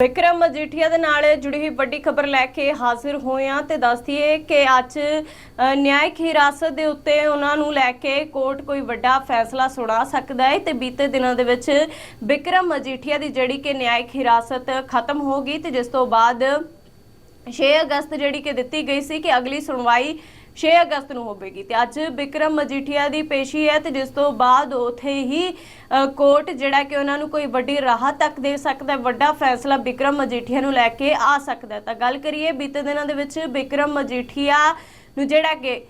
ਵਿਕਰਮ ਮਜੀਠੀਆ ਦੇ ਨਾਲ ਜੁੜੀ ਹੋਈ ਵੱਡੀ ਖਬਰ ਲੈ ਕੇ ਹਾਜ਼ਰ ਹੋਏ ਹਾਂ ਤੇ ਦੱਸਦੀਏ ਕਿ ਅੱਜ ਨਿਆਇਕ ਹਿਰਾਸਤ ਦੇ ਉੱਤੇ ਉਹਨਾਂ ਨੂੰ ਲੈ ਕੇ ਕੋਰਟ ਕੋਈ ਵੱਡਾ ਫੈਸਲਾ ਸੁਣਾ ਸਕਦਾ ਹੈ ਤੇ ਬੀਤੇ ਦਿਨਾਂ ਦੇ ਵਿੱਚ ਵਿਕਰਮ ਮਜੀਠੀਆ ਦੀ ਜਿਹੜੀ ਕਿ ਨਿਆਇਕ ਹਿਰਾਸਤ ਖਤਮ ਹੋ ਗਈ ਤੇ ਜਿਸ ਤੋਂ ਬਾਅਦ 6 ਅਗਸਤ ਜਿਹੜੀ ਕਿ ਦਿੱਤੀ ਗਈ ਸੀ ਕਿ ਅਗਲੀ ਸੁਣਵਾਈ 6 ਅਗਸਤ ਨੂੰ ਹੋਵੇਗੀ ਤੇ ਅੱਜ ਵਿਕਰਮ ਮਜੀਠੀਆ ਦੀ ਪੇਸ਼ੀ ਹੈ ਤੇ ਜਿਸ ਤੋਂ ਬਾਅਦ ਉਥੇ ਹੀ ਕੋਰਟ ਜਿਹੜਾ ਕਿ ਉਹਨਾਂ ਨੂੰ ਕੋਈ ਵੱਡੀ ਰਾਹਤ ਤੱਕ ਦੇ ਸਕਦਾ ਹੈ, ਵੱਡਾ ਫੈਸਲਾ ਵਿਕਰਮ ਮਜੀਠੀਆ ਨੂੰ ਲੈ ਕੇ ਆ ਸਕਦਾ ਤਾਂ ਗੱਲ ਕਰੀਏ ਬੀਤੇ ਦਿਨਾਂ ਦੇ ਵਿੱਚ ਵਿਕਰਮ ਮਜੀਠੀਆ ਨੂੰ ਜਿਹੜਾ ਕਿ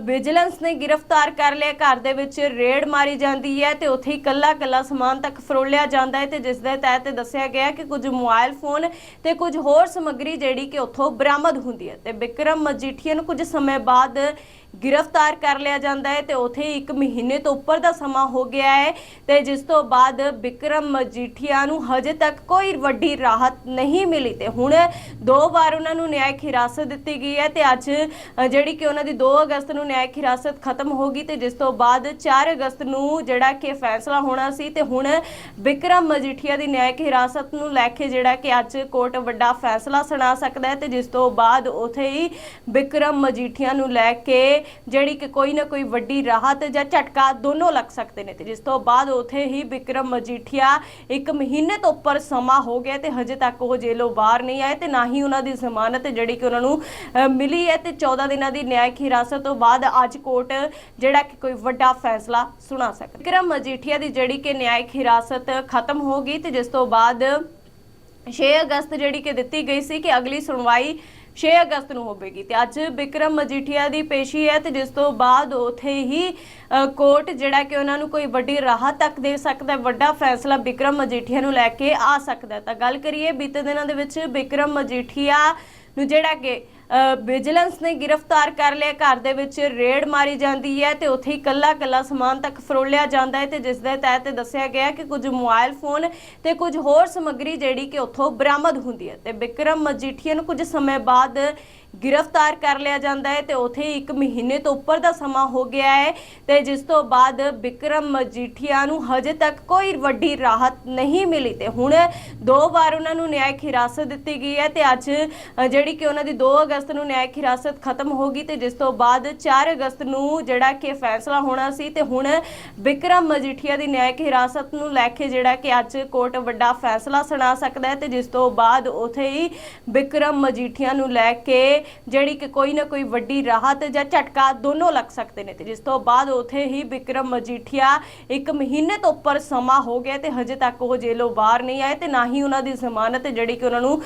ਵਿਜੀਲੈਂਸ ਨੇ ਗ੍ਰਿਫਤਾਰ ਕਰ ਲਿਆ। ਘਰ ਦੇ ਵਿੱਚ ਰੇਡ ਮਾਰੀ ਜਾਂਦੀ ਹੈ ਤੇ ਉੱਥੇ ਹੀ ਕੱਲਾ ਕੱਲਾ ਸਮਾਨ ਤੱਕ ਫਰੋਲਿਆ ਜਾਂਦਾ ਹੈ ਤੇ ਜਿਸ ਦੇ ਤਹਿਤ ਦੱਸਿਆ ਗਿਆ ਕਿ ਕੁਝ ਮੋਬਾਈਲ ਫੋਨ ਤੇ ਕੁਝ ਹੋਰ ਸਮੱਗਰੀ ਜਿਹੜੀ ਕਿ ਉੱਥੋਂ ਬਰਾਮਦ ਹੁੰਦੀ ਹੈ। ਤੇ ਵਿਕਰਮ ਮਜੀਠੀਆ ਨੂੰ ਕੁਝ ਸਮੇਂ ਬਾਅਦ ਗ੍ਰਿਫਤਾਰ ਕਰ ਲਿਆ ਜਾਂਦਾ ਹੈ ਤੇ ਉਥੇ ਇੱਕ ਮਹੀਨੇ ਤੋਂ ਉੱਪਰ ਦਾ ਸਮਾਂ ਹੋ ਗਿਆ ਹੈ ਤੇ ਜਿਸ ਤੋਂ ਬਾਅਦ ਵਿਕਰਮ ਮਜੀਠੀਆ ਨੂੰ ਹਜੇ ਤੱਕ ਕੋਈ ਵੱਡੀ ਰਾਹਤ ਨਹੀਂ ਮਿਲੀ ਤੇ ਹੁਣ ਦੋ ਵਾਰ ਉਹਨਾਂ ਨੂੰ ਨਿਆਇਕ ਹਿਰਾਸਤ ਦਿੱਤੀ ਗਈ ਹੈ ਤੇ ਅੱਜ ਜਿਹੜੀ ਕਿ ਉਹਨਾਂ ਦੀ 2 ਅਗਸਤ ਨੂੰ ਨਿਆਇਕ ਹਿਰਾਸਤ ਖਤਮ ਹੋ ਗਈ ਤੇ ਜਿਸ ਤੋਂ ਬਾਅਦ 4 ਅਗਸਤ ਨੂੰ ਜਿਹੜਾ ਕਿ ਫੈਸਲਾ ਹੋਣਾ ਸੀ ਤੇ ਹੁਣ ਵਿਕਰਮ ਮਜੀਠੀਆ ਦੀ ਨਿਆਇਕ ਹਿਰਾਸਤ ਨੂੰ ਲੈ ਕੇ ਜਿਹੜਾ ਕਿ ਅੱਜ ਕੋਰਟ ਵੱਡਾ ਫੈਸਲਾ ਸੁਣਾ ਸਕਦਾ ਹੈ ਤੇ ਜਿਸ ਤੋਂ ਬਾਅਦ ਉਥੇ ਹੀ ਵਿਕਰਮ ਮਜੀਠੀਆ ਨੂੰ ਲੈ ਕੇ ਜਿਹੜੀ ਕਿ ਕੋਈ ਨਾ ਕੋਈ ਵੱਡੀ ਰਾਹਤ ਜਾਂ ਝਟਕਾ ਦੋਨੋਂ ਲੱਗ ਸਕਦੇ ਨੇ। ਤੇ ਜਿਸ ਤੋਂ ਬਾਅਦ ਉਥੇ ਹੀ ਵਿਕਰਮ ਮਜੀਠੀਆ ਇੱਕ ਮਹੀਨੇ ਤੋਂ ਉੱਪਰ ਸਮਾਂ ਹੋ ਗਿਆ ਤੇ ਹਜੇ ਤੱਕ ਉਹ ਜੇਲੋਂ ਬਾਹਰ ਨਹੀਂ ਆਏ ਤੇ ਨਾ ਹੀ ਉਹਨਾਂ ਦੀ ਜ਼ਮਾਨਤ ਜਿਹੜੀ ਕਿ ਉਹਨਾਂ ਨੂੰ ਮਿਲੀ ਹੈ ਤੇ 14 ਦਿਨਾਂ ਦੀ ਨਿਆਇਕ ਹਿਰਾਸਤ ਤੋਂ ਬਾਅਦ ਅੱਜ ਕੋਰਟ ਜਿਹੜਾ ਕਿ ਕੋਈ ਵੱਡਾ ਫੈਸਲਾ ਸੁਣਾ ਸਕਦਾ ਵਿਕਰਮ ਮਜੀਠੀਆ ਦੀ ਜਿਹੜੀ ਕਿ ਨਿਆਇਕ ਹਿਰਾਸਤ ਖਤਮ ਹੋ ਗਈ ਤੇ ਜਿਸ ਤੋਂ ਬਾਅਦ 6 ਅਗਸਤ ਜਿਹੜੀ ਕਿ ਦਿੱਤੀ ਗਈ ਸੀ ਕਿ ਅਗਲੀ ਸੁਣਵਾਈ 6 ਅਗਸਤ ਨੂੰ ਹੋਵੇਗੀ। ਤੇ ਅੱਜ ਵਿਕਰਮ ਮਜੀਠੀਆ ਦੀ ਪੇਸ਼ੀ ਹੈ ਤੇ ਜਿਸ ਤੋਂ ਬਾਅਦ ਉਥੇ ਹੀ ਕੋਰਟ ਜਿਹੜਾ ਕਿ ਉਹਨਾਂ ਨੂੰ ਕੋਈ ਵੱਡੀ ਰਾਹਤ ਤੱਕ ਦੇ ਸਕਦਾ ਹੈ, ਵੱਡਾ ਫੈਸਲਾ ਵਿਕਰਮ ਮਜੀਠੀਆ ਨੂੰ ਲੈ ਕੇ ਆ ਸਕਦਾ ਤਾਂ ਗੱਲ ਕਰੀਏ ਬੀਤੇ ਦਿਨਾਂ ਦੇ ਵਿੱਚ ਵਿਕਰਮ ਮਜੀਠੀਆ ਨੂੰ ਜਿਹੜਾ ਕਿ ਵਿਜੀਲੈਂਸ ਨੇ ਗ੍ਰਿਫਤਾਰ ਕਰ ਲਿਆ। ਘਰ ਦੇ ਵਿੱਚ ਰੇਡ ਮਾਰੀ ਜਾਂਦੀ ਹੈ ਤੇ ਉੱਥੇ ਹੀ ਕੱਲਾ ਕੱਲਾ ਸਮਾਨ ਤੱਕ ਫਰੋਲਿਆ ਜਾਂਦਾ ਹੈ ਤੇ ਜਿਸ ਦੇ ਤਹਿਤ ਦੱਸਿਆ ਗਿਆ ਕਿ ਕੁਝ ਮੋਬਾਈਲ ਫੋਨ ਤੇ ਕੁਝ ਹੋਰ ਸਮੱਗਰੀ ਜਿਹੜੀ ਕਿ ਉੱਥੋਂ ਬਰਾਮਦ ਹੁੰਦੀ ਹੈ। ਤੇ ਵਿਕਰਮ ਮਜੀਠੀਆ ਨੂੰ ਕੁਝ ਸਮੇਂ ਬਾਅਦ ਗ੍ਰਿਫਤਾਰ ਕਰ ਲਿਆ ਜਾਂਦਾ ਹੈ ਤੇ ਉਥੇ ਹੀ ਇੱਕ ਮਹੀਨੇ ਤੋਂ ਉੱਪਰ ਦਾ ਸਮਾਂ ਹੋ ਗਿਆ ਹੈ ਤੇ ਜਿਸ ਤੋਂ ਬਾਅਦ ਵਿਕਰਮ ਮਜੀਠੀਆ ਨੂੰ ਹਜੇ ਤੱਕ ਕੋਈ ਵੱਡੀ ਰਾਹਤ ਨਹੀਂ ਮਿਲੀ ਤੇ ਹੁਣ ਦੋ ਵਾਰ ਉਹਨਾਂ ਨੂੰ ਨਿਆਇਕ ਹਿਰਾਸਤ ਦਿੱਤੀ ਗਈ ਹੈ ਤੇ ਅੱਜ ਜਿਹੜੀ ਕਿ ਉਹਨਾਂ ਦੀ 2 ਅਗਸਤ ਨੂੰ ਨਿਆਇਕ ਹਿਰਾਸਤ ਖਤਮ ਹੋ ਗਈ ਤੇ ਜਿਸ ਤੋਂ ਬਾਅਦ 4 ਅਗਸਤ ਨੂੰ ਜਿਹੜਾ ਕਿ ਫੈਸਲਾ ਹੋਣਾ ਸੀ ਤੇ ਹੁਣ ਵਿਕਰਮ ਮਜੀਠੀਆ ਦੀ ਨਿਆਇਕ ਹਿਰਾਸਤ ਨੂੰ ਲੈ ਕੇ ਜਿਹੜਾ ਕਿ ਅੱਜ ਕੋਰਟ ਵੱਡਾ ਫੈਸਲਾ ਸੁਣਾ ਸਕਦਾ ਹੈ ਤੇ ਜਿਸ ਤੋਂ ਬਾਅਦ ਉਥੇ ਹੀ ਵਿਕਰਮ ਮਜੀਠੀਆ ਨੂੰ ਲੈ ਕੇ ਜਿਹੜੀ ਕਿ ਕੋਈ ਨਾ ਕੋਈ ਵੱਡੀ ਰਾਹਤ ਜਾਂ ਝਟਕਾ ਦੋਨੋਂ ਲੱਗ ਸਕਦੇ ਨੇ। ਤੇ ਜਿਸ ਤੋਂ ਬਾਅਦ ਉਥੇ ਹੀ ਵਿਕਰਮ ਮਜੀਠੀਆ ਇੱਕ ਮਹੀਨੇ ਤੋਂ ਉੱਪਰ ਸਮਾਂ ਹੋ ਗਿਆ ਤੇ ਹਜੇ ਤੱਕ ਉਹ ਜੇਲੋਂ ਬਾਹਰ ਨਹੀਂ ਆਏ ਤੇ ਨਾ ਹੀ ਉਹਨਾਂ ਦੀ ਜ਼ਮਾਨਤ ਜਿਹੜੀ ਕਿ ਉਹਨਾਂ ਨੂੰ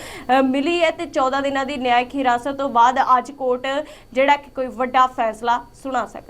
ਮਿਲੀ ਹੈ ਤੇ 14 ਦਿਨਾਂ ਦੀ ਨਿਆਇਕ ਹਿਰਾਸਤ ਤੋਂ ਬਾਅਦ ਅੱਜ ਕੋਰਟ ਜਿਹੜਾ ਕਿ ਕੋਈ ਵੱਡਾ ਫੈਸਲਾ ਸੁਣਾ ਸਕਦਾ